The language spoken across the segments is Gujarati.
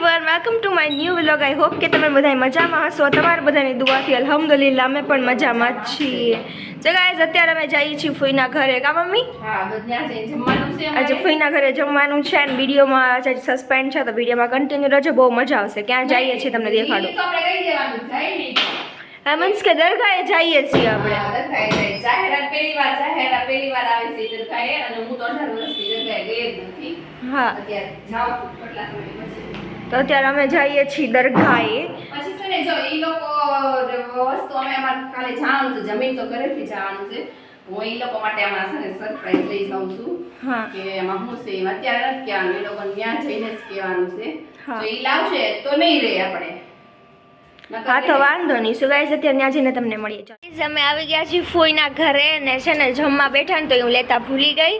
Everyone welcome to my new vlog I hope કે તમે બધા મજામાં હશો. તમારા બધાની દુઆથી અલ્હમ્દુલિલ્લાહ અમે પણ મજામાં છીએ. તો ગાઈઝ અત્યારે અમે જઈએ છીએ ફૂઈના ઘરે. કા મમ્મી? આજે ફૂઈના ઘરે જમવાનું છે અને વિડીયોમાં આજે સસ્પેન્ડ છે તો વિડીયોમાં કન્ટિન્યુ રહેજો બહુ મજા આવશે. ક્યાં જઈએ છીએ તમને દેખાડું. મીન્સ કે દરગાહે જઈએ છીએ આપણે. હા, તો અત્યારે અમે જઈએ છીએ દરગાહે. પછી છે ને જો એ લોકો વસ્તુ અમે અમારે કાલે જવાનું છે જમીન તો ઘરેથી જવાનું છે. હું એ લોકો માટે હમણાં છે ને સરપ્રાઈઝ લઈ જાઉં છું કે એમાં શું છે એમાં અત્યારે નથી કહેવાનું એ લોકો ત્યાં જઈને જ કહેવાનું છે. તો એ લાવશે તો નહીં રહે આપણે. હા તો વાંધો નહીં. શું ગાઈઝ અત્યારે ત્યાં જઈને તમને મળીએ. અમે આવી ગયા છીએ ફોઈના ઘરે ને છે ને જમવા બેઠા ને તો હું લેતા ભૂલી ગઈ.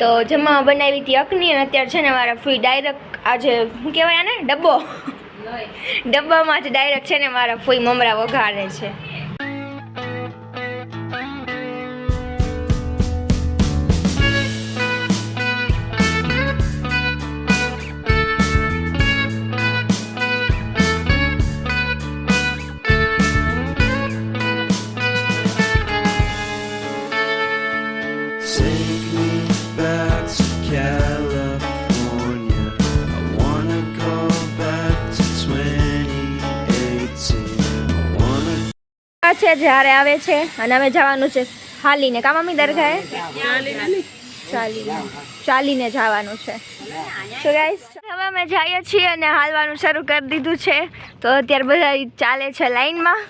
તો જેમાં બનાવી હતી અકની અને અત્યારે છે ને મારા ફ્રી ડાયરેક્ટ આજે શું કહેવાય આને? ડબ્બો. ડબ્બામાં જ ડાયરેક્ટ છે ને મારા ફૂઈ મમરા વઘારે છે. છે, જ્યારે આવે છે અને અમે જવાનું છે હાલીને. કા મમ્મી દરગાહે? ચાલીને. જવાનું છે. તો ગાઈસ હવે અમે જઈએ છીએ અને હાલવાનું શરૂ કરી દીધું છે. તો અત્યારે બધા ચાલે છે લાઈનમાં.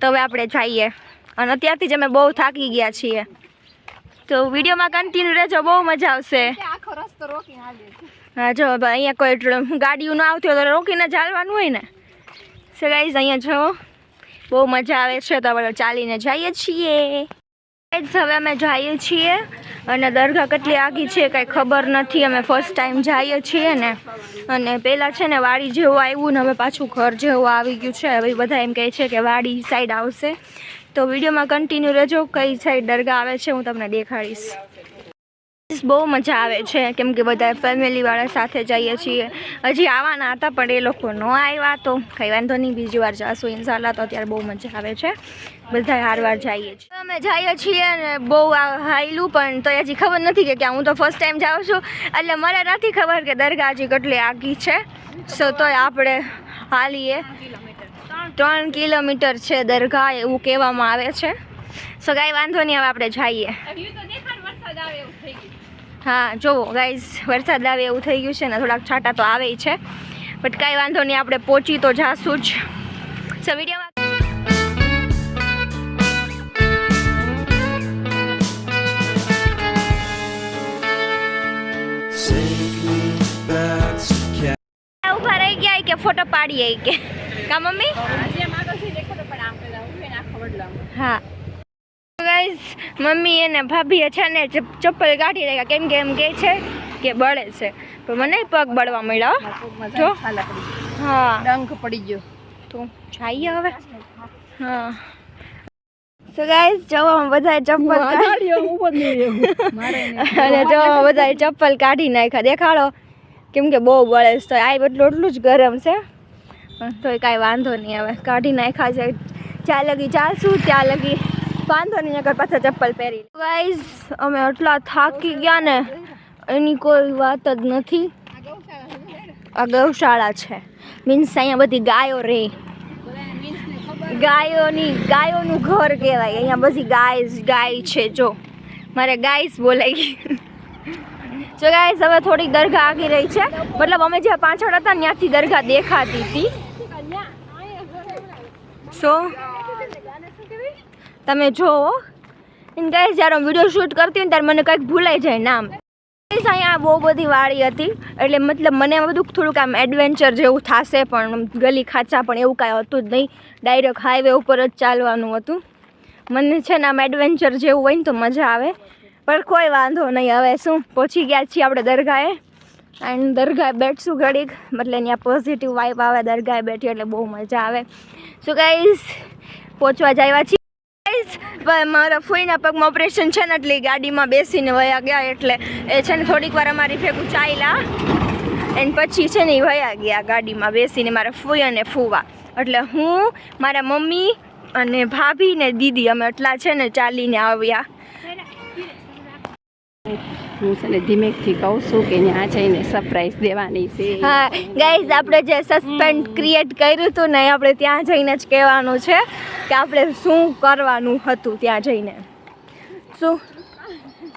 તો હવે આપણે જઈએ. અને અત્યારથી જ અમે બહુ થાકી ગયા છીએ. તો વિડીયોમાં કન્ટિન્યુ રહેજો, બહુ મજા આવશે. હા, જો અહીંયા કોઈ ગાડીઓ ન આવતી હોય તો રોકીને ચાલવાનું હોય ને. સો ગાઈસ અહીંયા જો. બહુ મજા આવે છે તો આપણે ચાલીને જઈએ છીએ. હવે અમે જઈએ છીએ અને દરગાહ કેટલી આગી છે કાંઈ ખબર નથી. અમે ફર્સ્ટ ટાઈમ જઈએ છીએ ને. અને પહેલાં છે ને વાડી જેવું આવ્યું ને હવે પાછું ઘર જેવું આવી ગયું છે. હવે બધા એમ કહે છે કે વાડી સાઈડ આવશે. તો વિડીયોમાં કન્ટિન્યુ રહેજો. કઈ સાઈડ દરગાહ આવે છે હું તમને દેખાડીશ. બહુ મજા આવે છે. કેમ કે બધા ફેમિલીવાળા સાથે જઈએ છીએ. હજી આવવાના હતા, પણ એ લોકો ન આવ્યા તો કંઈ વાંધો નહીં, બીજી વાર જાશું ઇન્શાલ્લાહ તો અત્યારે બહુ મજા આવે છે. બધા હારવાર જઈએ છીએ. અમે જઈએ છીએ ને બહુ હાયલું, પણ તો હજી ખબર નથી કે ક્યાં. હું તો ફર્સ્ટ ટાઈમ જાઉં છું. એટલે મને નથી ખબર કે દરગાહ હજી કેટલી આગી છે. સો તોય આપણે હાલીએ. ત્રણ કિલોમીટર છે દરગાહ, એવું કહેવામાં આવે છે. સો કાંઈ વાંધો નહીં, હવે આપણે જઈએ. હા જુઓ ગાઈઝ વરસાદ આવે એવું થઈ ગયું છે ને થોડાક છાંટા તો આવે છે. બટ કાંઈ વાંધો નહીં આપણે પહોંચી તો જાશું જ. સો વિડીયોમાં રહી ગયા કે ફોટો પાડીએ કે. કા મમ્મી. હા. ગાઈઝ મમ્મી અને ભાભીએ છે ને ચપ- ચપ્પલ કાઢી રહ્યા કેમ કે એમ કહે છે કે બળે છે. પણ મને પગ બળવા મળ્યા. જો. હા. ડંખ પડી ગયો. તો જઈએ હવે. હા. સો ગાઈઝ જો બધા ચપ્પલ અને જો બધા ચપ્પલ કાઢી નાખ્યા. દેખાડો. કેમ કે બહુ બળે છે. તો આ એટલું એટલું જ ગરમ છે. તોય કાંઈ વાંધો નહીં હવે. કાઢી નાખ્યા છે. જ્યાં લગી ચાલશું ત્યાં લગી વાંધો નહીં નકર પાછા ચપ્પલ પહેરી ગાઈઝ અમે એટલા થાકી ગયા ને, એની કોઈ વાત જ નથી. આ ગૌશાળા છે. મીન્સ અહીંયા બધી ગાયો રહે ગાયોની, ગાયોનું ઘર કહેવાય. અહીંયા બધી ગાય ગાય છે, જો. મારે ગાયસ બોલાઈ જો ગાય હવે થોડીક દરગાહ આગી રહી છે. મતલબ અમે જ્યાં પાછળ હતા ત્યાંથી દરગાહ દેખાતી હતી. સો તમે જોવો. ઇન ગાઈસ જ્યારે હું વીડિયો શૂટ કરતી હોય ત્યારે મને કંઈક ભૂલાઈ જાય નામ. અહીંયા બહુ બધી વાળી હતી. એટલે મતલબ મને બધું થોડુંક આમ એડવેન્ચર જેવું થશે પણ ગલી ખાચા પણ એવું કાંઈ હતું જ નહીં. ડાયરેક્ટ હાઈવે ઉપર જ ચાલવાનું હતું. મને છે ને આમ એડવેન્ચર જેવું હોય ને તો મજા આવે. પણ કોઈ વાંધો નહીં. હવે શું? પહોંચી ગયા છીએ આપણે દરગાહે. એન્ડ દરગાહે બેઠશું ઘડીક. મતલબ ત્યાં પોઝિટિવ વાઇબ આવે, દરગાહે બેઠી એટલે બહુ મજા આવે. શું ગાઈસ પહોંચવા જાય છીએ. Guys, મારા ફૂઈના પગમાં ઓપરેશન છે ને એટલે ગાડીમાં બેસીને વયા ગયા એટલે એ છે ને થોડીક વાર અમારી ભેગું ચાલ્યા. એને પછી છે ને એ વયા ગયા ગાડીમાં બેસીને મારા ફૂઈ અને ફૂવા. એટલે હું મારા મમ્મી અને ભાભી ને દીદી અમે એટલા છે ને ચાલીને આવ્યા. હું છે ને ધીમેકથી કહું છું કે ત્યાં જઈને સરપ્રાઈઝ દેવાની છે. હા ગાઈઝ આપણે જે સસ્પેન્ડ ક્રિએટ કર્યું હતું ને આપણે ત્યાં જઈને જ કહેવાનું છે કે આપણે શું કરવાનું હતું ત્યાં જઈને. શું?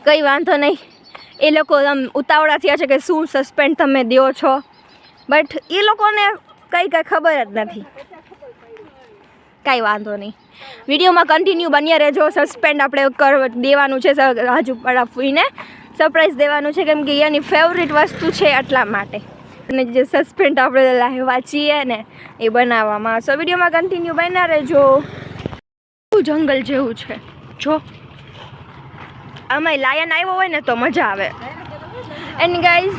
કંઈ વાંધો નહીં. એ લોકો આમ ઉતાવળા થયા છે કે શું સસ્પેન્ડ તમે દો છો? બટ એ લોકોને કંઈ કંઈ ખબર જ નથી. કાંઈ વાંધો નહીં. વિડીયોમાં કન્ટિન્યુ બન્યા રહેજો. સસ્પેન્ડ આપણે કર દેવાનું છે હાજુ પડા પડાફીને સરપ્રાઈઝ દેવાનું છે, કેમ કે એની ફેવરિટ વસ્તુ છે એટલા માટે. અને જે સસ્પેન્ડ આપણે લાવ્યા છીએ ને એ બનાવવામાં. સો વિડીયોમાં કન્ટિન્યુ બન્યા રહેજો. જંગલ જેવું છે. જો. આમાં લાયન આવ્યો હોય ને તો મજા આવે. એન્ડ ગાઈઝ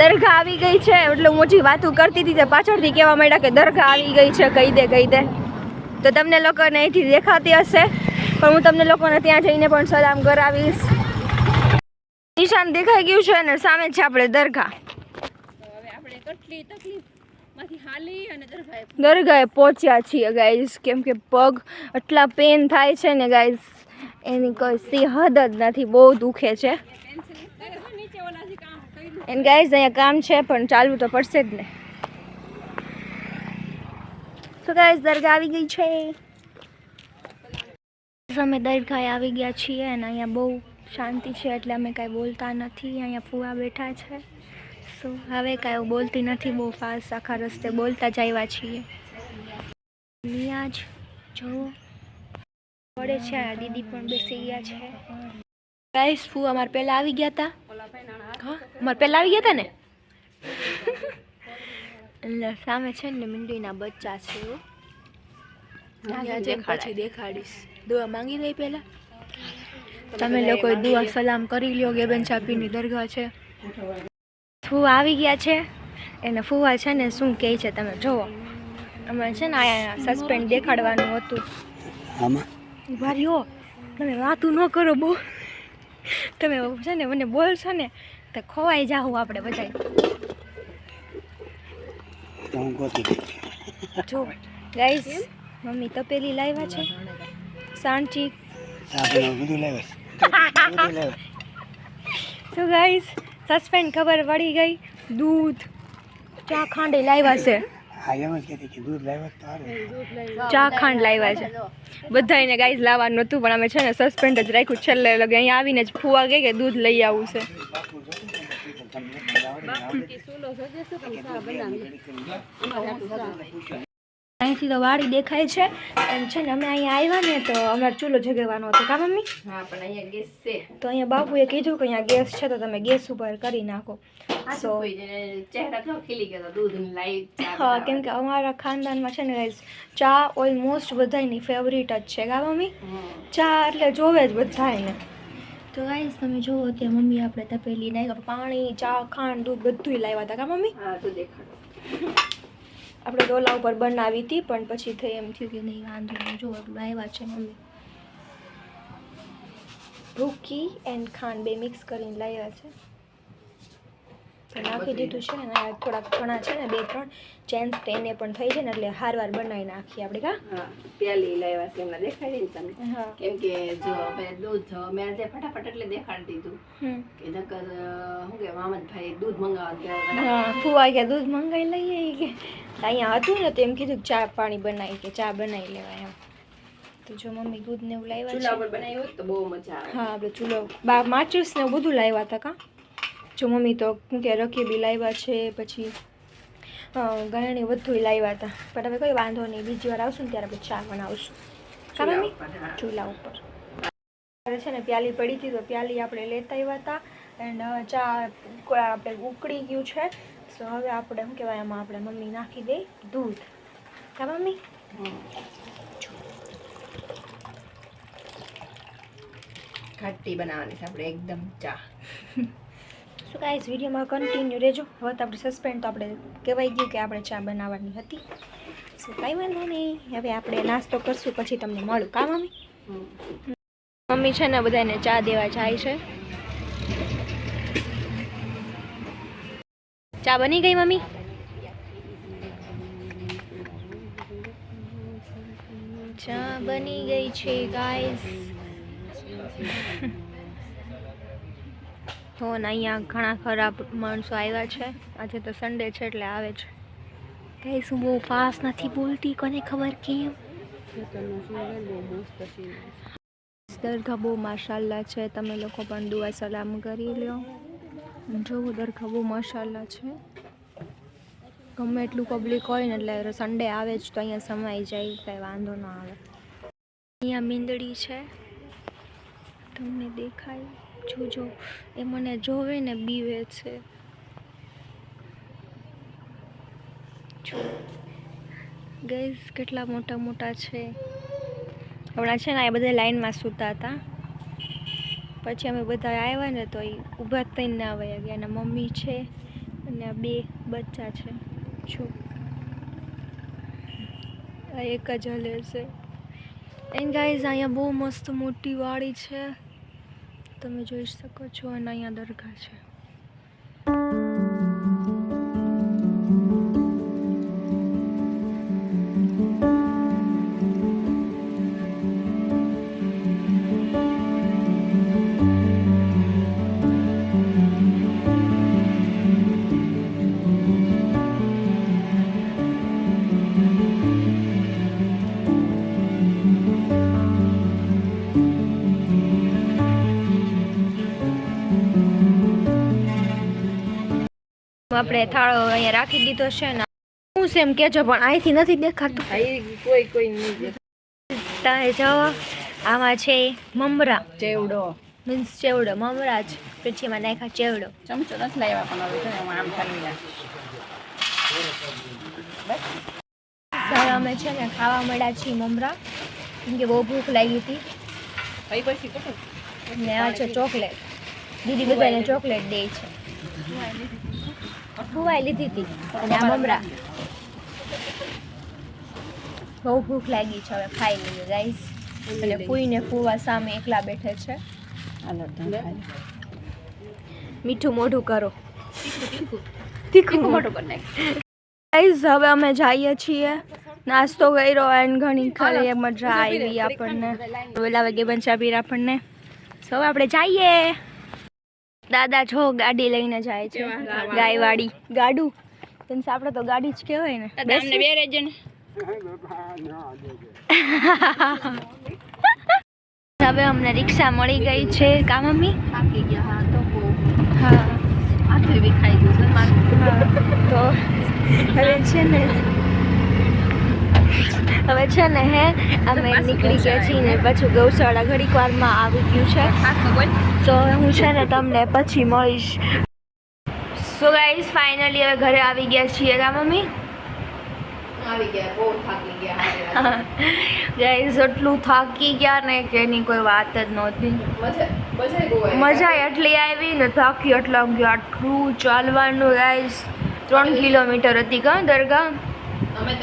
દરગાહ આવી ગઈ છે. એટલે હું હજી વાતું કરતી હતી, તે પાછળથી કહેવા માંડ્યા કે દરગાહ આવી ગઈ છે, કહી દે કહી દે. તો તમને લોકોને અહીંથી દેખાતી હશે. પણ હું તમને લોકોને ત્યાં જઈને પણ સલામ કરાવીશ. નિશાન દેખાઈ ગયું છે અને સામે છે આપણે દરગાહ. દરગાહે પહોંચ્યા છીએ ગાઈઝ કેમ કે પગ એટલા પેન થાય છે ને ગાઈઝ એની કોઈ સી હદ જ નથી બહુ દુખે છે. એન ગાઈઝ અહીંયા કામ છે પણ ચાલવું તો પડશે જ ને. તો ગાઈસ દરગાહ આવી ગઈ છે. અમે દરગાહે આવી ગયા છીએ અને અહીંયા બહુ શાંતિ છે એટલે અમે કાંઈ બોલતા નથી, અહીંયા ફુવા બેઠા છે. સો હવે કાંઈ બોલતી નથી, બહુ ફાસ્ટ આખા રસ્તે બોલતા જ આવ્યા છીએ. નિયાજ જો. પડે છે, આ દીદી પણ બેસી ગયા છે. ગાઈસ ફૂવા અમારે પહેલાં આવી ગયા હતા હા અમારે પહેલાં આવી ગયા હતા ને? એટલે સામે છે ને મીંડીના બચ્ચા છે પછી દેખાડીશ. દુઆ માંગી દઈ પહેલા? તમે લોકો દુઆ સલામ કરી લ્યો ગેબન બેન ચાપીની દરગાહ છે. ફૂવા આવી ગયા છે. એને ફૂવા છે ને શું કહે છે તમે જોવો. અમે છે ને અહીંયા સસ્પેન્ડ દેખાડવાનું હતું. આમાં? રહ્યો. તમે વાતું ન કરો બહુ. તમે છે ને મને બોલશો ને તો ખોવાઈ જાઉં આપણે બધા તો હું ગોતી જો ગાઈસ મમ્મી તપેલી લાવ્યા છે. સાંચી આપણે બધું લાવ્યા છે. તો ગાઈસ સસ્પેન્ડ ખબર પડી ગઈ. દૂધ. ચા ખાંડ લાવ્યા છે. ચા ખાંડ લાવ્યા છે. બધાને ગાઈસ લાવવાનું નહોતું પણ અમે છે ને સસ્પેન્ડ જ રાખ્યું છેલ્લે લગે અહીંયા આવીને જ ફુવા ગઈ કે દૂધ લઈ આવું છે. અહીંથી તો વાડી દેખાય છે. એમ છે ને અમે અહીંયા આવ્યા ને તો અમારે ચૂલો જગાવવાનો હતો. કા મમ્મી? હા પણ અહીંયા ગેસ છે. તો અહીંયા બાપુએ કીધું કે અહીંયા ગેસ છે તો તમે ગેસ ઉપર કરી નાખો. લાઈવ હા કેમ કે અમારા ખાનદાનમાં છે ને guys, ચા ઓલમોસ્ટ બધાની ફેવરિટ જ છે. કા મમ્મી? ચા એટલે જોવે જ બધાને તો ગાઈસ તમે જોવો ત્યાં મમ્મી આપણે તપેલી નાખ્યા પાણી ચા ખાંડ દૂધ બધુંય લાવ્યા હતા કા મમ્મી? હા તો દેખાડો. આપણે ડોલા ઉપર બનાવી હતી પણ પછી થઈ એમ થયું કે નહીં વાંધો નહીં જો એટલું આવ્યા છે મમ્મી. ભૂકી એન્ડ ખાંડ બે મિક્સ કરીને લાવ્યા છે. નાખી દીધું છે અને થોડાક ઘણા છે ને બે ત્રણ ચેન્જ તેને પણ થઈ છે ને એટલે હારવાર બનાવી નાખીએ આપણે કા? પેલી લાવ્યા છે એમને દેખાડી ને તમને. કેમ કે જો હવે દૂધ મેં આજે ફટાફટ એટલે દેખાડી દીધું. કે નકર શું કે મામદભાઈ દૂધ મંગાવવા ગયા. હા ફુવા કે દૂધ મંગાવી લઈએ કે. અહીંયા હતું ને તો એમ કીધું કે ચા પાણી બનાવી કે ચા બનાવી લેવાય એમ. તો જો મમ્મી દૂધ ને એવું લાવ્યા ચૂલા પર બનાવ્યું તો બહુ મજા આવે. હા આપણે ચૂલો બા માચીસ ને બધું લાવ્યા હતા કાં? જો મમ્મી તો શું કે રકીબી લાવ્યા છે પછી ગળણી બધું લાવ્યા હતા. પણ હવે કોઈ વાંધો નહીં બીજી વાર આવશું ને ત્યારે પછી ચા બનાવશું. કા મમ્મી? ચૂલા ઉપર. છે ને પ્યાલી પડી હતી તો પ્યાલી આપણે લેતા આવ્યા હતા. એન્ડ ચા આપણે ઉકળી ગયું છે. સો હવે આપણે શું કહેવાય એમાં આપણે મમ્મી નાખી દઈ દૂધ. કા મમ્મી. ઘાટી બનાવવાની છે આપણે એકદમ ચા. સો ગાઈઝ વિડીયોમાં કન્ટિન્યુ રહેજો. હવે તો આપણે સસ્પેન્ડ તો આપણે કહેવાય ગયું કે આપણે ચા બનાવવાની હતી. સો કાંઈ વાંધો નહીં. હવે આપણે નાસ્તો કરશું, પછી તમને મળું. કા, મમ્મી? મમ્મી છે ને બધાને ચા દેવા જાય છે. ચા બની ગઈ, મમ્મી? ચા બની ગઈ છે ગાઈસ તો અહીંયા ઘણા ખરાબ માણસો આવ્યા છે. આજે તો સન્ડે છે એટલે આવે છે. કઈ શું બહુ ફાસ્ટ નથી બોલતી, કોને ખબર કેમ? દરગાહ બહુ માશાલ્લા છે. તમે લોકો પણ દુઆ સલામ કરી લ્યો. જોવું દરગાહ બહુ માશાલ્લા છે. ગમે એટલું પબ્લિક હોય ને એટલે સન્ડે આવે જ તો અહીંયા સમાઈ જાય, કાંઈ વાંધો ન આવે. અહીંયા મીંદડી છે. તમને દેખાય. જોજો એ મને જોવે ને બીવે છે. જો. ગઈસ કેટલા મોટા મોટા છે. હમણાં છે ને એ બધા લાઈનમાં સૂતા હતા. પછી અમે બધા આવ્યા ને તો એ ઊભા થઈને ના આવ્યા ગયા અને મમ્મી છે અને બે બચ્ચા છે. જો. આ એક જ હલે છે. એન્ડ ગાઈઝ અહીંયા બહુ મસ્ત મોટી વાડી છે. તમે જોઈ શકો છો અને અહીંયા દરગાહ છે. આપણે થાળો અહીંયા રાખી દીધો છે ને છે એમ કહેજો પણ અહીંથી નથી દેખાતું. કોઈ કોઈ નહીં તમે જો આમાં છે મમરા. ચેવડો. મીન્સ ચેવડો મમરા જ. પછી એમાં નાખ્યા ચેવડો. ચમચો નથી લાવ્યા પણ હવે આમ ખાલી હવે અમે છે ને ખાવા મળ્યા છીએ મમરા. કેમ કે બહુ ભૂખ લાગી હતી. ને આ છે ચોકલેટ. દીદી બધાને ચોકલેટ દે છે. ખુવાઈ લીધી હતી. અને આ મમરા. બહુ ભૂખ લાગી છે હવે ખાઈ લઈએ ગાઈસ અને ફૂઈને ફૂવા સામે એકલા બેઠે છે. મીઠું મોઢું કરો. તીખું? મોઢું. કરી નાખ. ગાઈઝ હવે અમે જઈએ છીએ. નાસ્તો કર્યો એન્ડ ઘણી ખરી મજા આવી આપણને. વેલા વાગે બંચાબીર આપણને. સૌ આપણે જઈએ. દાદા છો ગાડી લઈને જાય છે. ગાય વાળી ગાડું. મીન્સ આપણે તો ગાડી જ કહેવાય ને. બે રેજે ને. હવે અમને રિક્ષા મળી ગઈ છે. કા મમ્મી? થાકી ગયા. હા તો હા. આખી વિખાઈ ગયું તો હવે છે ને હવે છે ને હે અમે નીકળી ગયા છીએ ને પાછું ગૌશાળા ઘડીક વારમાં આવી ગયું છે. તો હું છે ને તમને પછી મળીશ. સો ગાઈઝ ફાઇનલી હવે ઘરે આવી ગયા છીએ કા મમ્મી? આવી ગયા બહુ થાકી ગયા ગાઈઝ એટલું થાકી ગયા ને કે એની કોઈ વાત જ નહોતી. મજા મજા આવી. મજા એટલી આવી ને થાકી એટલા ગયો આટલું ચાલવાનું ગાઈઝ ત્રણ કિલોમીટર હતી કા દરગાહ? અમે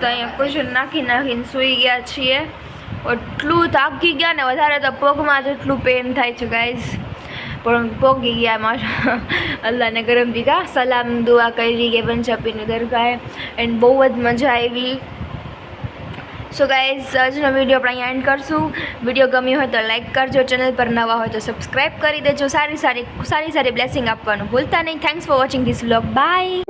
તો અહીંયા કુશન નાખી નાખીને સૂઈ ગયા છીએ. એટલું થાકી ગયા ને વધારે તો પગમાં જ એટલું પેન થાય છે ગાઈઝ પણ પોગી ગયા મારા. અલ્લાહને ગરમ દીધા. સલામ, દુઆ કરી કે પંજાબીની દરગાહે. એન્ડ બહુ જ મજા આવી. સો ગાઈઝ આજનો વીડિયો આપણે અહીંયા એન્ડ કરશું. વીડિયો ગમ્યો હોય તો લાઇક કરજો. ચેનલ પર નવા હોય તો સબસ્ક્રાઈબ કરી દેજો. સારી સારી સારી સારી બ્લેસિંગ આપવાનું ભૂલતા નહીં. Thanks for watching this vlog bye